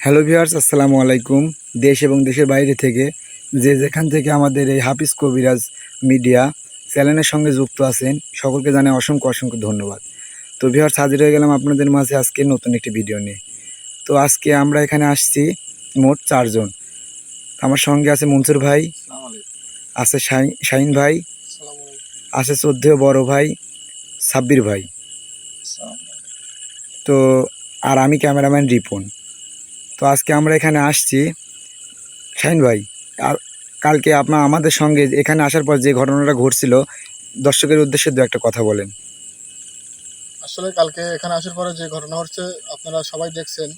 Hello viewers আসসালামু আলাইকুম। দেশ এবং দেশের বাইরে থেকে যে যেখান থেকে আমাদের এই হাফিজ কবিরাজ মিডিয়া চ্যানেলের সঙ্গে যুক্ত আছেন, সকলকে জানাই অসংখ্য অসংখ্য ধন্যবাদ। তো ভিউয়ার্স হাজির হয়ে গেলাম আপনাদের মাঝে আজকে নতুন একটি ভিডিও নিয়ে। তো আজকে আমরা এখানে আসছি মোট চারজন। আমার সঙ্গে আছে মনসুর ভাই, আছে শাহিন ভাই, আছে চোদ্দ বড় ভাই, সাব্বির ভাই। তো, আর আমি ক্যামেরাম্যান রিপন। তো আজকে আমরা এখানে আসছি। শাহিন ভাই, আর কালকে আপনার আমাদের সঙ্গে এখানে আসার পর যে ঘটনাটা ঘটছিল, দর্শকের উদ্দেশ্যে দু একটা কথা বলেন। আসলে কালকে এখানে আসার পরে যে ঘটনা হচ্ছে, আপনারা সবাই দেখছেন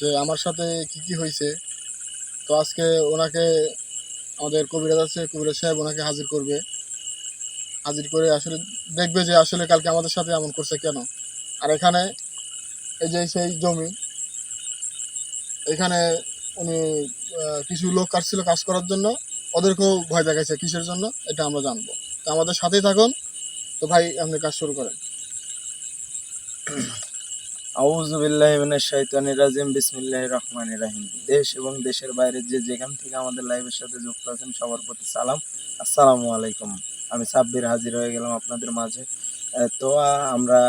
যে আমার সাথে কি কি হয়েছে। তো আজকে ওনাকে, আমাদের কবিরাজ আছে, কবিরাজ সাহেব ওনাকে হাজির করবে। হাজির করে আসলে দেখবে যে আসলে কালকে আমাদের সাথে এমন করছে কেন। আর এখানে এই যে সেই জমি এখানে উনি কিছু লোক কাটছিল কাজ করার জন্য। ওদেরকেও ভয় দেখাইছে কিসের জন্য, এটা আমরা জানব। তো আমাদের সাথেই থাকুন। তো ভাই, আপনি কাজ শুরু করেন। শাইতানির রাজিম, বিসমিল্লাহির রহমানির রহিম। দেশ এবং দেশের বাইরে যে যেখান থেকে আমাদের লাইভের সাথে যুক্ত আছেন, সবার প্রতি সালাম। আসসালামু আলাইকুম। আমি সাব্বির হাজির হয়ে গেলাম আপনাদের মাঝে। তো আমরা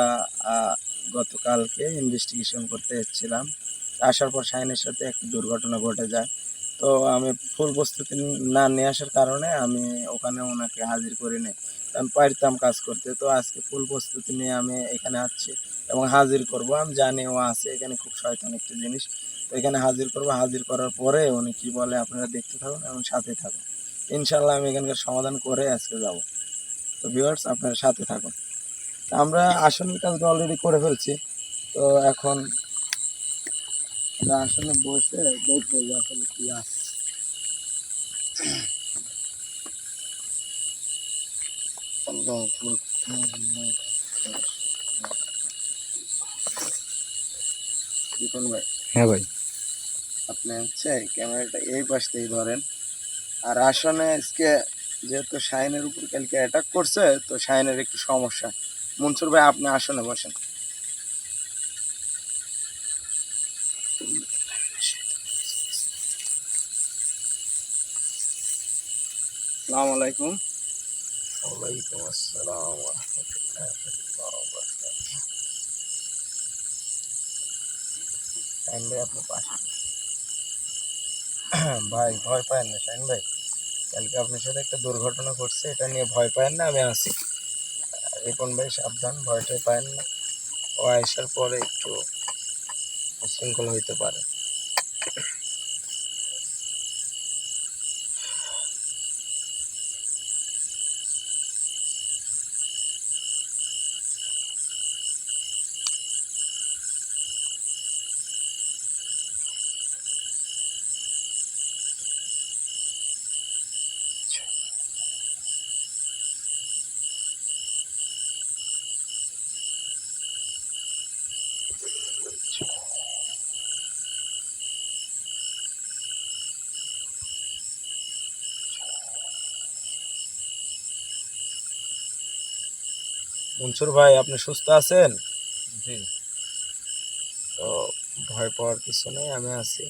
গতকালকে ইনভেস্টিগেশন করতে এসেছিলাম। আসার পর শাহিনের সাথে একটি দুর্ঘটনা ঘটে যায়। তো আমি ফুল প্রস্তুতি না নিয়ে আসার কারণে আমি ওখানে ওনাকে হাজির করি নাই। আমি পারতাম কাজ করতে। তো আজকে ফুল প্রস্তুতি নিয়ে আমি এখানে আসছি এবং হাজির করব। আমি জানি ও আছে, এখানে খুব শয়তান একটি জিনিস। তো এখানে হাজির করব। হাজির করার পরে উনি কি বলে, আপনারা দেখতে থাকুন এবং সাথে থাকুন। ইনশাল্লাহ আমি এখানকার সমাধান করে আজকে যাব। তো ভিউয়ার্স আপনারা সাথে থাকুন। আমরা আসল কাজটা অলরেডি করে ফেলছি। তো এখন আসলে বসে দেখব যে আসলে কি আছে। ভাই হ্যাঁ ভাই। আপনি হচ্ছে ক্যামেরাটা এই পাশ থেকে ধরেন। আর আসনে আজকে যেহেতু শাইনের উপর কালকে অ্যাটাক করছে তো শাইনের একটু সমস্যা। মনসুর ভাই আপনি আসনে বসেন। আলাইকুম। ওয়ালাইকুম আসসালাম ভাই ভয় পায়েন না, শাইন ভাই। কালকে আপনার সাথে একটা দুর্ঘটনা ঘটছে, এটা নিয়ে ভয় পায়েন না, আমি আছি। রিপন ভাই, সাবধান, ভয়টাই পায়েন না। ও আসার পরে একটু শৃঙ্খল হইতে পারে। মনসুর ভাই আপনি সুস্থ আছেন? জি। তো ভয় পাওয়ার কিছু নেই আমি আছি।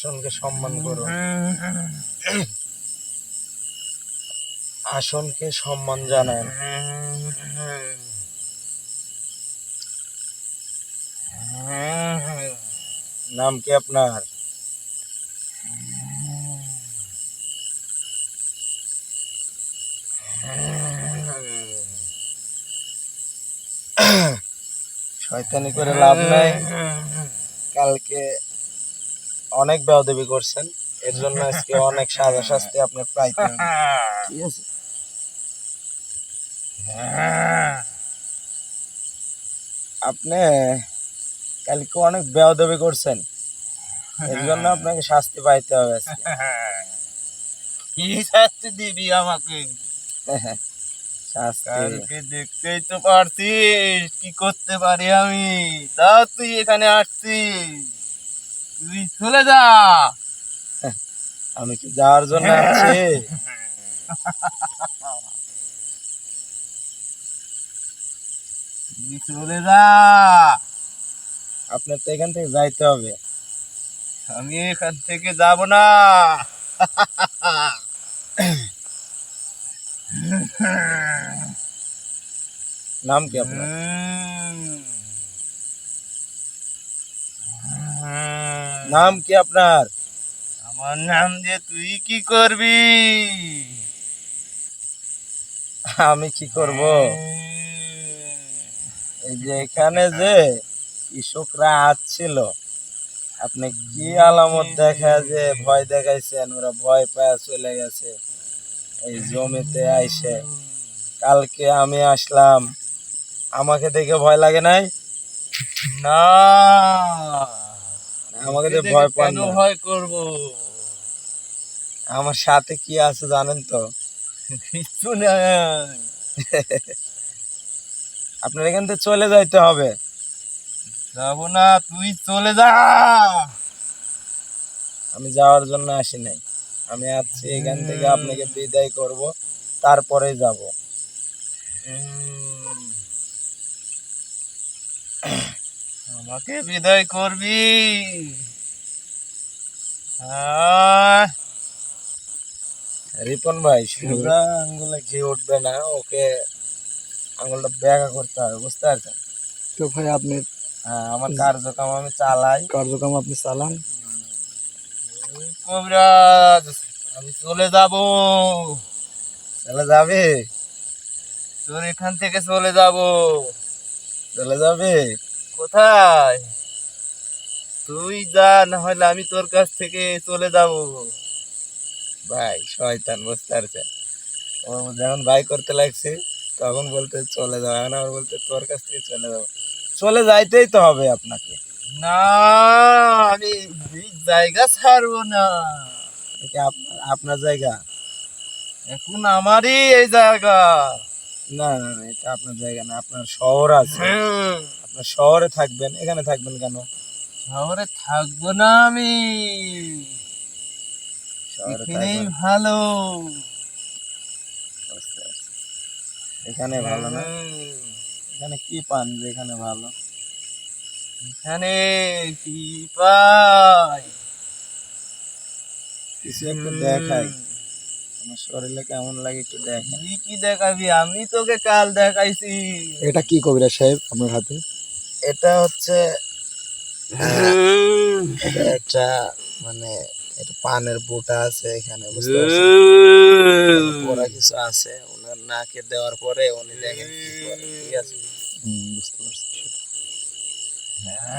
আসনকে সম্মান করুন আসনকে সম্মান জানান নাম কি আপনার? শয়তানি করে লাভ নাই। কালকে অনেক বেয়াদবি করছেন এর জন্য আজকে অনেক সাজা শাস্তি আপনার পাইতে হবে। ঠিক আছে। আপনি কালকে অনেক বেয়াদবি করছেন এর জন্য আপনাকে শাস্তি পাইতে হবে আজকে। কি শাস্তি দিবি আমাকে? শাস্তি। কালকে দেখতেই তো পারছিস কি করতে পারি আমি? তাও তুই এখানে আসছিস। তুই চলে যা। আমি কি যাওয়ার জন্য আছি? তুই চলে যা। আপনার তো এখান থেকে যাইতে হবে। আমি এখান থেকে যাব না। নাম কি আপনার? নাম কি আপনার? আমার নাম দিয়ে তুই কি করবি? আমি কি করব? এই যে এখানে যে কৃষকরা আসছিল আপনি কি আলামত দেখা যে ভয় দেখাইছেন? ওরা ভয় পায় চলে গেছে। এই জমিতে আইসে। কালকে আমি আসলাম। আমাকে দেখে ভয় লাগে নাই? না। আমাকে ভয় পান না। ভয় করব? আমার সাথে কি আছে জানেন তো? কিছু নাই। আপনার এখান থেকে চলে যাইতে হবে। যাব না তুই চলে যা। আমি যাওয়ার জন্য আসি নাই। আমি আসছি এখান থেকে আপনাকে বিদায় করব তারপরে যাব। আমাকে বিদায় করবি। রিপন ভাই সোজা আঙ্গুলে ঘি উঠবে না ওকে আঙ্গুলটা ব্যাগা করতে হবে বুঝতে পারছেন? তো ভাই আপনি হ্যাঁ আমার কার্যক্রম আমি চালাই। কার্যক্রম আপনি চালান। কবিরাজ আমি চলে যাব। চলে যাবে? তোর এখান থেকে চলে যাব। চলে যাবে? কোথায়? তুই যা না হলে আমি তোর কাছ থেকে চলে যাব। ভাই শয়তান বুঝতে পারছেন? ও যখন ভাই করতে লাগছে তখন বলতে চলে যাও এখন আবার বলতে তোর কাছ থেকে চলে যাব। চলে যাইতেই তো হবে আপনাকে। না আমি জায়গা ছাড়বো না। এটা আপনার আপনার জায়গা? এখন আমারই এই জায়গা। না না না এটা আপনার জায়গা না আপনার শহর আছে। হুম, আপনার শহরে থাকবেন এখানে থাকবেন কেন? শহরে থাকব না আমি। শহরে এখানেই ভালো। এখানে ভালো না? এখানে কি পান যে এখানে ভালো? এখানে কি পাই? কিছু একটু দেখাই। আমার শরীরে কেমন লাগে একটু দেখাই। কি দেখাবি? আমি তোকে কাল দেখাইছি। এটা কি কবিরা সাহেব আপনার হাতে? এটা হচ্ছে এটা একটা মানে এটা পানের বোটা আছে এখানে বুঝতে পারছেন? ওরা কিছু আছে ওনার নাকে দেওয়ার পরে উনি দেখেন কি করে ঠিক আছে? বুঝতে পারছি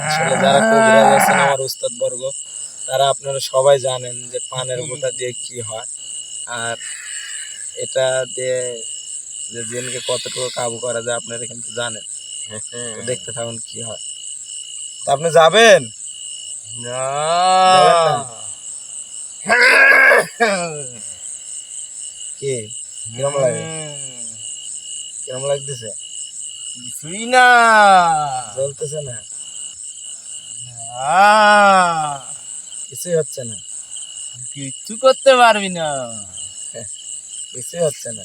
আসলে যারা কবিরাজ আছেন আমার উস্তাদ বর্গ তারা আপনারা সবাই জানেন যে পানের বোটা দিয়ে কি হয়। আর এটা দিয়ে যে জিনকে কতটুকু কাবু করা যায় আপনারা কিন্তু জানেন। দেখতে থাকুন কি হয়। তা আপনি যাবেন? না। যাবেন কিরম লাগে? কিরম লাগতেছে? কিছুই না। না? কিছুই হচ্ছে না? কিচ্ছু করতে পারবি না। কিছুই হচ্ছে না?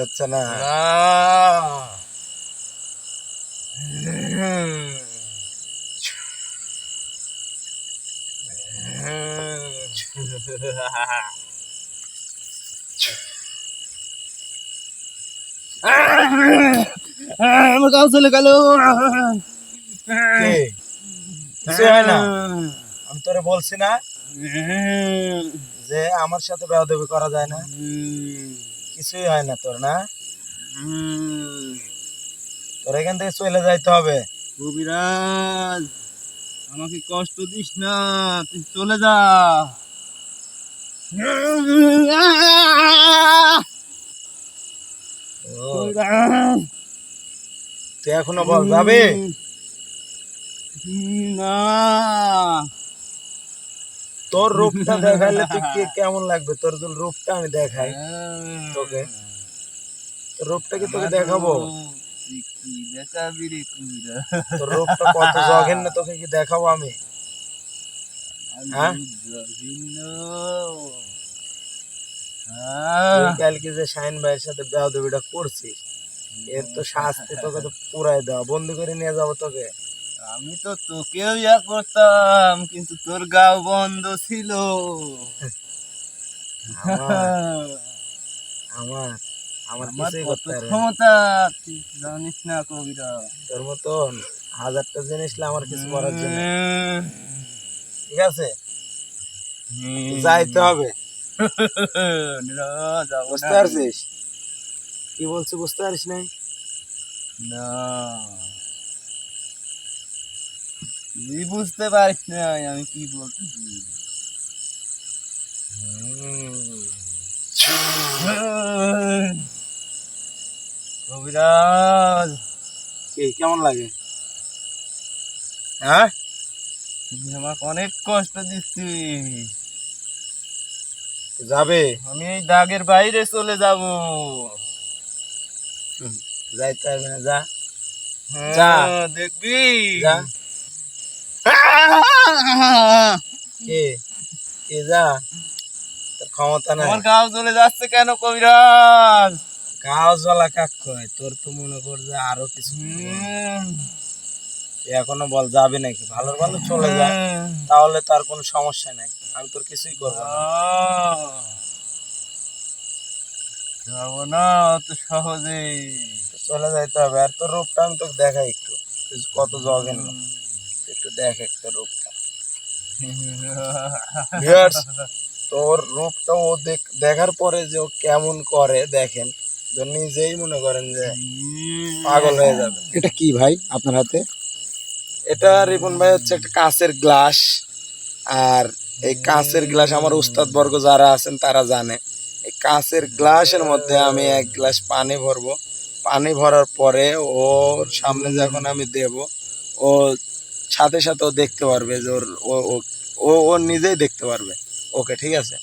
হচ্ছে না। আমার চলে গেল। আমি তোরে বলছি না যে আমার সাথে বেয়াদবি করা যায় না। কিছুই হয় না তোর না? তোর এখান থেকে চলে যাইতে হবে। কবিরাজ আমাকে কষ্ট দিস না তুই চলে যা। তুই এখনও বল যাবে? না। তোর রূপটা দেখাইলে তুই কে কেমন লাগবে? তোর যদি রূপটা আমি দেখাই। তোকে। রূপটা কি তোকে দেখাবো? তোর রূপটা কত তোকে কি দেখাবো আমি? হ্যাঁ? কালকে যে শাইন ভাইয়ের সাথে বেয়াদবিটা করছিস এর তো শাস্তি তোকে তো পুরাই দেওয়া। বন্দি করে নিয়ে যাব তোকে। আমি তো তোকেও ইয়া করতাম কিন্তু তোর গাও বন্ধ ছিল। আমার আমার কত। ক্ষমতা তুই জানিস না কবিরা। তোর মতন হাজারটা জিনিস আমার কিছু করার জন্য ঠিক আছে? যাইতে হবে। বুঝতে পারছিস? কি বলছি বুঝতে পারিস নাই? না। তুই বুঝতে পারিস না আমি কি বলতেছি? কবিরাজ। কি কেমন লাগে? হ্যাঁ? তুমি আমাকে অনেক কষ্ট দিচ্ছিস যাবে। আমি এই দাগের বাইরে চলে যাব। যাইতে হবে না যা। হ্যাঁ, যা। দেখবি? যা। কে? কে যা? তোর ক্ষমতা নাই। আমার গাও চলে যাচ্ছে কেন কবিরাজ? গাও জ্বলা কাক কয়? তোর তো মনে কর যে আরও কিছু এখনও বল যাবি নাকি? ভালো ভালো চলে তাহলে তার কোনো সমস্যা নাই। আমি তোর কিছুই করব না। যাব না অত সহজে চলে যাইতে হবে। আর তোর রূপটা আমি তোকে দেখাই একটু। কত জগেন না একটু দেখ একটা রূপটা। তোর রূপটা ও দেখার পরে যে ও কেমন করে দেখেন নিজেই মনে করেন যে পাগল হয়ে যাবে। এটা কি ভাই আপনার হাতে? এটা রিপন ভাই হচ্ছে একটা কাঁচের গ্লাস আর এই কাঁচের গ্লাস আমার উস্তাদ বর্গ যারা আছেন তারা জানে। এই কাঁচের গ্লাসের মধ্যে আমি এক গ্লাস পানি ভরবো। পানি ভরার পরে ওর সামনে যখন আমি দেব ও সাথে সাথে ও দেখতে পারবে যে ওর, ও, ও- নিজেই দেখতে পারবে। ওকে, ঠিক আছে?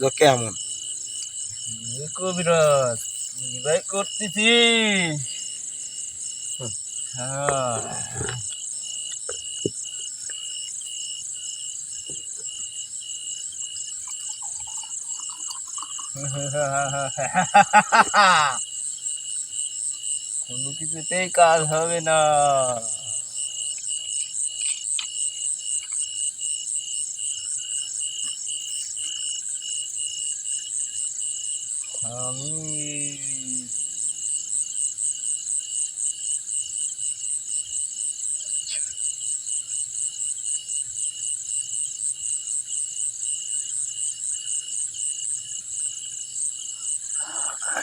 যে কেমন? করতেছিস হ্যাঁ। কোনো কিছুতেই কাজ হবে না। 嗯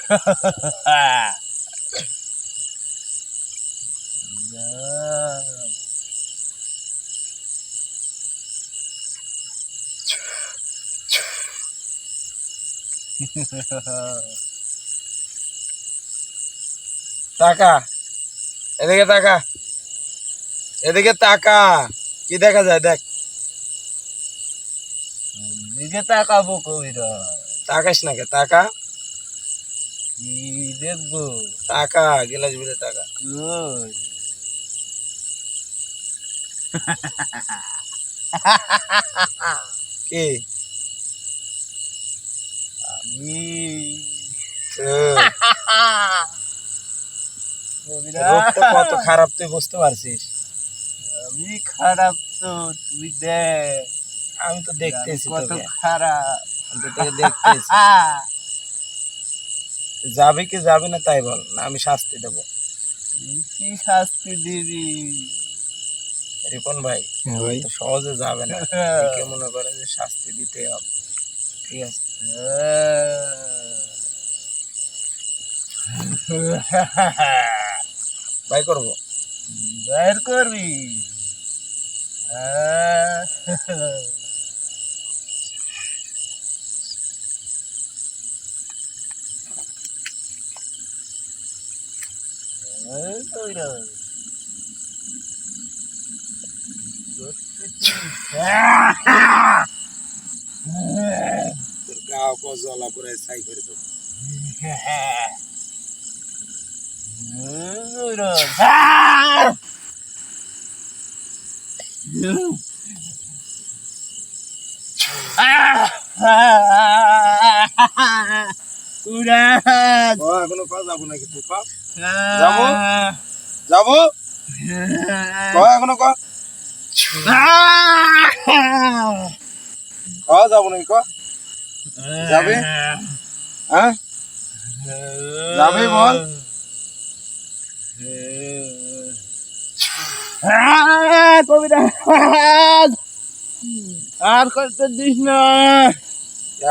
哈哈哈哈哈 তাকা এদিকে তাকা এদিকে তাকা কি দেখা যায় দেখ। দিকে তাকাবো কবিরাজ তাকাস না কে? তাকা কি দেখব? তাকা গিলাস ভিতরে তাকা কই? কি? কত খারাপ তুই বুঝতে পারছিস? আমি খারাপ তো তুই দেখ। আমি তো দেখতেছি কত খারাপ। দেখতেছি। যাবি কি যাবি না তাই বল না আমি শাস্তি দেবো। কি শাস্তি দিবি? রিপন ভাই হ্যাঁ তো সহজে যাবে না। একে মনে করে যে শাস্তি দিতে হবে? ঠিক আছে। বাই করব বের করবি হ্যাঁ। গাও পুরাই ছাই করে দেবো। এখনও যাব নাকি তুই? ক যাব? এখনও ক যাব নাকি ক? যাবে? হ্যাঁ? যাবে বল? কবিরাজ আর করতে দিস না।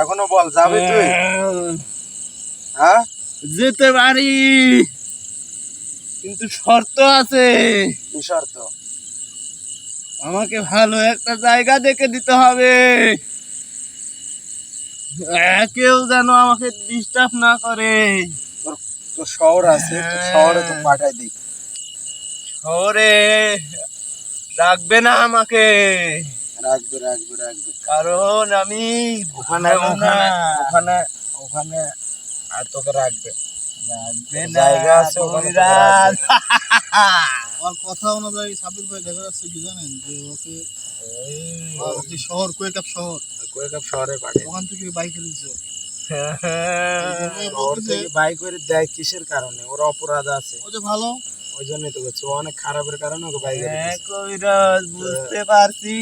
এখনও বল যাবে তুই? হ্যাঁ? যেতে পারি। কিন্তু শর্ত আছে। কি শর্ত? আমাকে ভালো একটা জায়গা দেখে দিতে হবে। কেউ যেন আমাকে ডিস্টার্ব না করে। তোর শহর আছে শহরে তো পাঠাই দিই। শহরে রাখবে না আমাকে। রাখবে রাখবে রাখবে। কারণ আমি ওখানে ওখানে ওখানে ওখানে আর তোকে রাখবে। রাখবে জায়গা আছে ওখানে আমার কথা অনুযায়ী সাবির ভাই দেখা যাচ্ছে কি জানেন? যে ওকে শহর কুয়েকাপ শহর। কোয়েকাপ শহরে ওখান থেকে বাইকে দিচ্ছে শহর থেকে বাই করে দেয় কিসের কারণে? ওর অপরাধ আছে। ও যে ভালো। ওই জন্যই তো বলছি অনেক খারাপের কারণে ওকে করে হ্যাঁ। কবিরাজ বুঝতে পারছি।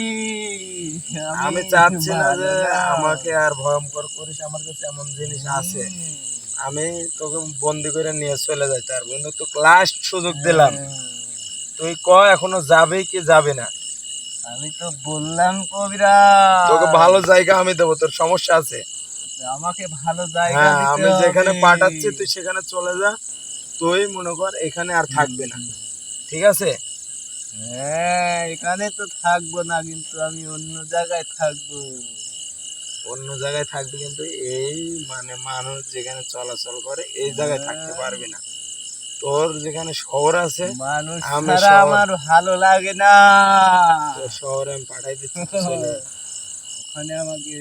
আমি চাচ্ছি না যে আমাকে আর ভয়ঙ্কর করিস আমার কাছে এমন জিনিস আছে। আমি তোকে বন্দি করে নিয়ে চলে যাইতে পারব কিন্তু তো লাস্ট সুযোগ দিলাম। তুই ক এখনও যাবে কি যাবে না? আমি তো বললাম কবিরাজ। তোকে ভালো জায়গা আমি দেবো তোর সমস্যা আছে। আমাকে ভালো জায়গা হ্যাঁ আমি যেখানে পাঠাচ্ছি তুই সেখানে চলে যা। তুই মনে কর এখানে আর থাকবে না। ঠিক আছে? হ্যাঁ এখানে তো থাকব না কিন্তু আমি অন্য জায়গায় থাকব। অন্য জায়গায় থাকবে কিন্তু এই মানে মানুষ যেখানে চলাচল করে এই জায়গায় থাকতে পারবি না। তোর যেখানে শহর আছে মানুষ আমার ভালো লাগে না। শহরে আমি পাঠাই দিচ্ছি। ওখানে আমাকে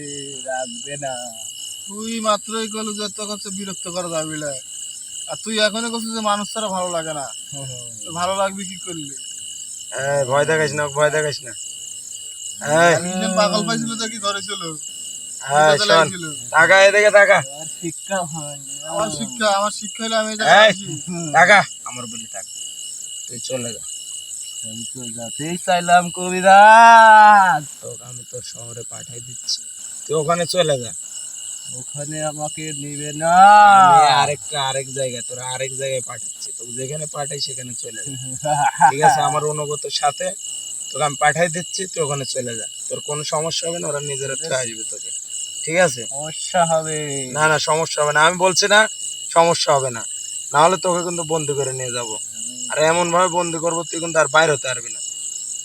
রাখবে না। তুই মাত্রই গেল যে তোর কাছে বিরক্ত করা যাবে না আর তুই এখনই করছিস যে মানুষ ছাড়া ভালো লাগে না। ভালো লাগবে কি করলি? এই, ভয় দেখাইস না ভয় দেখাইস না। একজন পাগল পাইছিল তো কি ঘরে ছিল। এই, শোন টাকা এদিকে টাকা শিক্ষা আমার শিক্ষা আমার শিক্ষা হলে আমি এই এই, জায়গায় আছি। টাকা আমার বলি টাকা তুই চলে যা। আমি তো যাতেই চাইলাম কবিরাজ। তোকে আমি তোর শহরে পাঠাই দিচ্ছি। তুই ওখানে চলে যা। ওখানে আমাকে নিবে না। আরেকটা আরেক জায়গায় তোর আরেক জায়গায় পাঠাচ্ছি। তোকে যেখানে পাঠাই সেখানে চলে যা। ঠিক আছে আমার অনুগতর সাথে তোকে আমি পাঠাই দিচ্ছি তুই ওখানে চলে যা। তোর কোনো সমস্যা হবে না ওরা নিজেরা চলে আসবে তোকে। ঠিক আছে? সমস্যা হবে। না না সমস্যা হবে না। আমি বলছি না সমস্যা হবে না। না হলে তোকে কিন্তু বন্দি করে নিয়ে যাব। আর এমন ভাবে বন্দি করব তুই কিন্তু আর বাইরে হতে পারবি না।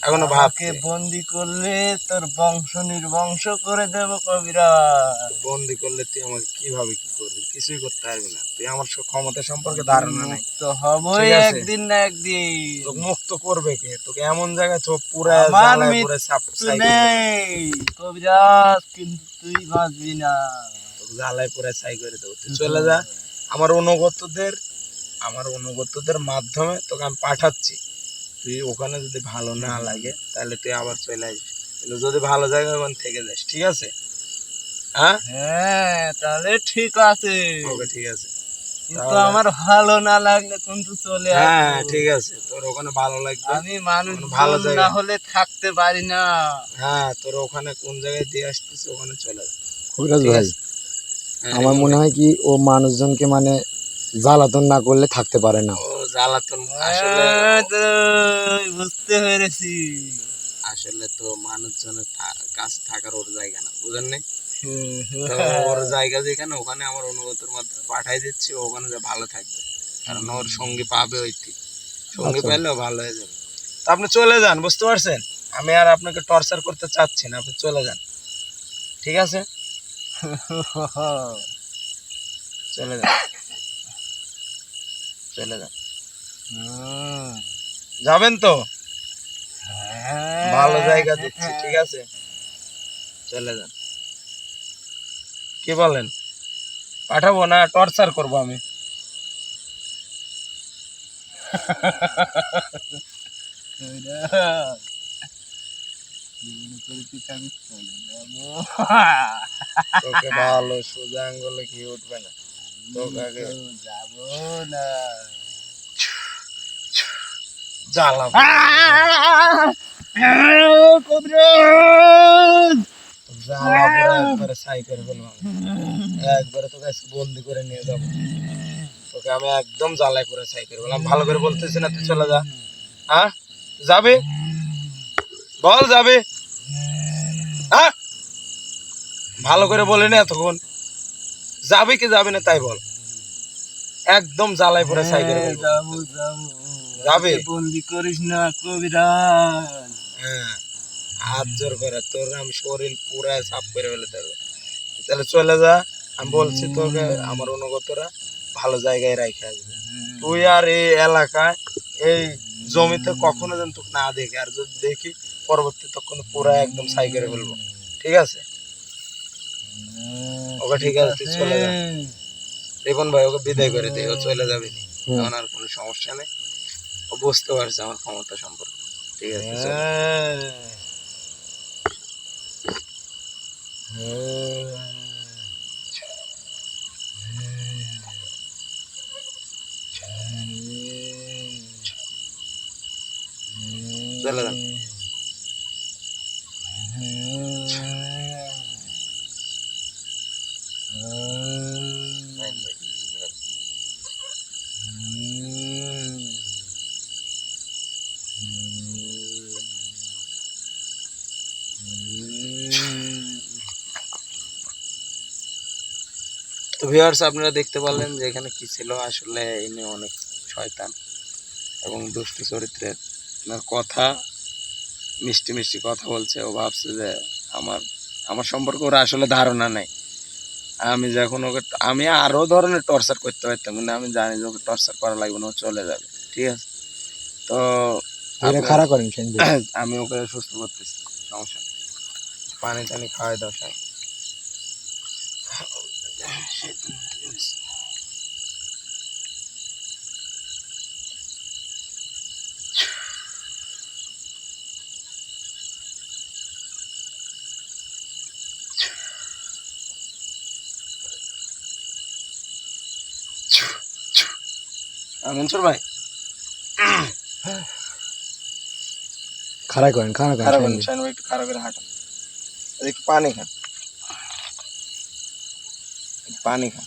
এখনও ভাবকে বন্দি করলে তোর বংশ নির্বংশ করে দেব কবিরাজ। বন্দি করলে তুই আমাকে কীভাবে কি করবি? কিছুই করতে পারবি না। তুই আমার সব ক্ষমতা সম্পর্কে ধারণা নেই। তো হবই একদিন না একদিন। তোকে মুক্ত করবে কে? তোকে এমন জায়গায় তো পুরা জ্বালায় পুরা দেবে। নেই। কবিরাজ কিন্তু তুই বাঁচবি না। তোকে জ্বালায় পুরা ছাই করে দেবো। তুই চলে যা। আমার অনুগতদের আমার অনুগতদের মাধ্যমে তোকে আমি পাঠাচ্ছি। তুই ওখানে যদি ভালো না লাগে তাহলে তুই আবার চলে আসবি কিন্তু যদি ভালো জায়গা ওখানে থেকে যাস ঠিক আছে? হ্যাঁ? হ্যাঁ তাহলে ঠিক আছে। ওকে ঠিক আছে। কিন্তু আমার ভালো না লাগলে কিন্তু চলে হ্যাঁ ঠিক আছে। তোর ওখানে ভালো লাগবে আমি মানুষ ভালো ভালো জায়গা। না হলে থাকতে পারি না। হ্যাঁ তোর ওখানে কোন জায়গায় দিয়ে আসতেছে ওখানে চলে যা। কবিরাজ ভাই হ্যাঁ, আমার মনে হয় কি ও মানুষজনকে মানে জ্বালাতন না করলে থাকতে পারে না। ও জ্বালাতন আসলে বুঝতে পেরেছি। আসলে তো মানুষজনের কাছে থাকার ওর জায়গা না বুঝেন নাই? ওর জায়গা যেখানে ওখানে আমার অনুগতের মাধ্যমে পাঠাই দিচ্ছি ওখানে যে ভালো থাকবে। কারণ ওর সঙ্গে পাবে ওই সঙ্গী আচ্ছা। ভালো হয়ে যাবে। তো আপনি চলে যান বুঝতে পারছেন? আমি আর আপনাকে টর্চার করতে চাচ্ছি না আপনি চলে যান। ঠিক আছে? চলে যান। চলে যান। যাবেন তো? ভালো জায়গা দিচ্ছি, ঠিক আছে। চলে যান। কি বলেন? পাঠাবো না টর্চার করব আমি? তোকে ভালো সোজা আঙ্গুলে কি উঠবে না? যাব না। জ্বালা একবারে করে একবারে তোকে বন্দি করে নিয়ে যাব। তোকে আমি একদম জ্বালায় করে বললাম। ভালো করে বলতেছি না তুই চলে যা। হ্যাঁ? যাবে? বল যাবে? হ্যাঁ? ভালো করে বলে না এতক্ষণ। যাবে কি যাবে না তাই বল। একদম জ্বালায় পরে ছাই করে যাব যাব। যাবে? বন্দি করিস না কবিরাজ। হ্যাঁ হাত জোর করে তোর আমি শরীর পুরা সাফ করে ফেলে দেবে তাহলে চলে যা আমি বলছি তোকে আমার অনুগতরা ভালো জায়গায় রাখে আসবে। তুই আর এই এলাকায় এই জমিতে কখনো যেন তোকে না দেখি আর যদি দেখি পরবর্তী তখন পুরা একদম সাই করে ফেলব। ঠিক আছে? ওকে ঠিক আছে তুই চলে যা। দেখুন ভাই ওকে বিদায় করে দে ও চলে যাবে নি। এখন আর কোনো সমস্যা নেই। বুঝতে পারছে আমার ক্ষমতা সম্পর্কে ঠিক আছে চলে যা। চলে যান ভিউয়ার্স আপনারা দেখতে পারলেন যে এখানে কি ছিল। আসলে ইনি অনেক শয়তান এবং দুষ্ট চরিত্রের ওনার কথা মিষ্টি মিষ্টি কথা বলছে। ও ভাবছে যে আমার আমার সম্পর্কে ওরা আসলে ধারণা নেই। আমি যখন ওকে আমি আরও ধরনের টর্চার করতে পারতাম কিন্তু আমি জানি যে ওকে টর্চার করা লাগবে না ও চলে যাবে। ঠিক আছে? তো আপনার- খারাপ করেন আমি ওকে সুস্থ করতেছি সমস্যা পানি টানি খাওয়াই দাও সাহেব মনসুর ভাই। করেন করেন খারাপ করেন শাইন ভাই একটু খারাপ করে হাঁটান একটু পানি খান। পানি খান।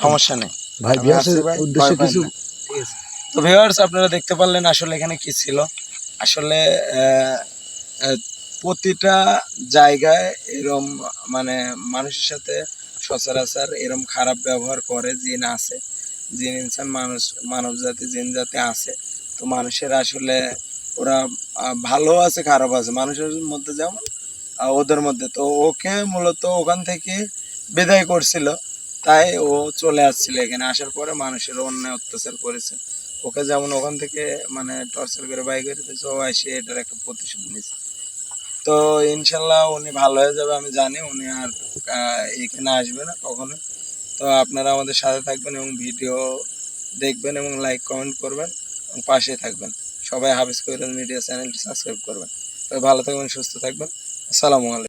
সমস্যা নেই। ভাই আমি বিয়াসের উদ্দেশ্যে কিছু। তো ভিউয়ার্স আপনারা দেখতে পারলেন আসলে এখানে কি ছিল। আসলে প্রতিটা জায়গায় এরম মানে মানুষের সাথে সচরাচর এরম খারাপ ব্যবহার করে জিন আছে। জিন ইনসান মানুষ, মানব জাতি, জিন জাতি আছে। তো মানুষের আসলে ওরা ভালো আছে, খারাপ আছে। মানুষের মধ্যে যেমন ওদের মধ্যে। তো ওকে মূলত ওখান থেকে বিদায় করছিল, তাই ও চলে আসছিল এখানে। আসার পরে মানুষের অন্যায় অত্যাচার করেছে। ওকে যেমন ওখান থেকে মানে টর্চার করে বাই করে দিয়েছে, ও এসে এটার একটা প্রতিশোধ নিয়েছে। তো ইনশাল্লাহ উনি ভালো হয়ে যাবে, আমি জানি। উনি আর এখানে আসবে না কখনো। তো আপনারা আমাদের সাথে থাকবেন এবং ভিডিও দেখবেন এবং লাইক কমেন্ট করবেন এবং পাশে থাকবেন। সবাই হাফিজ কৈরাল মিডিয়া চ্যানেলটি সাবস্ক্রাইব করবেন। তো ভালো থাকবেন, সুস্থ থাকবেন। আসসালামু আলাইকুম।